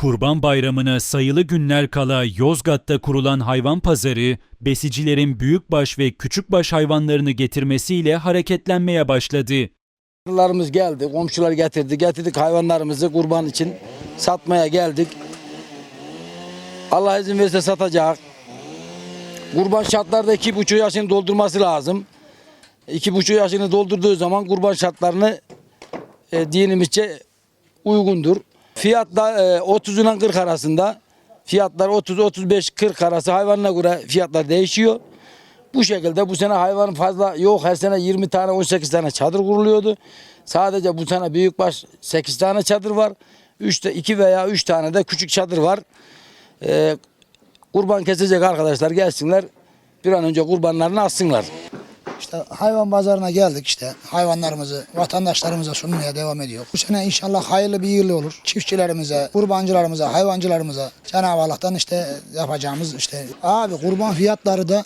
Kurban Bayramı'na sayılı günler kala Yozgat'ta kurulan hayvan pazarı, besicilerin büyükbaş ve küçükbaş hayvanlarını getirmesiyle hareketlenmeye başladı. Komşularımız geldi, komşular getirdi. Getirdik hayvanlarımızı kurban için satmaya geldik. Allah izin verirse satacak. Kurban şartlarda iki buçuk yaşını doldurması lazım. İki buçuk yaşını doldurduğu zaman kurban şartlarını e, dinimizce uygundur. Fiyat da e, 30 ile 40 arasında. Fiyatlar 30-35-40 arası hayvanına göre fiyatlar değişiyor. Bu şekilde bu sene hayvan fazla yok. Her sene 20 tane 18 tane çadır kuruluyordu. Sadece bu sene büyükbaş 8 tane çadır var. 3 de 2 veya 3 tane de küçük çadır var. Ee, kurban kesecek arkadaşlar gelsinler. Bir an önce kurbanlarını assınlar. İşte hayvan pazarına geldik işte. Hayvanlarımızı vatandaşlarımıza sunmaya devam ediyor. Bu sene inşallah hayırlı bir yıl olur. Çiftçilerimize, kurbancılarımıza, hayvancılarımıza Cenab-ı Allah'tan işte yapacağımız işte. Abi kurban fiyatları da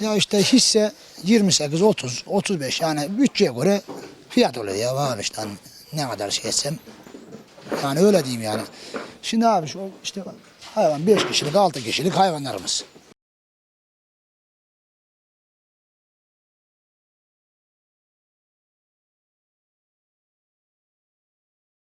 ya işte hisse 28, 30, 35 yani bütçeye göre fiyat oluyor ya abi işte hani ne kadar şey etsem. Yani öyle diyeyim yani. Şimdi abi şu işte hayvan 5 kişilik 6 kişilik hayvanlarımız.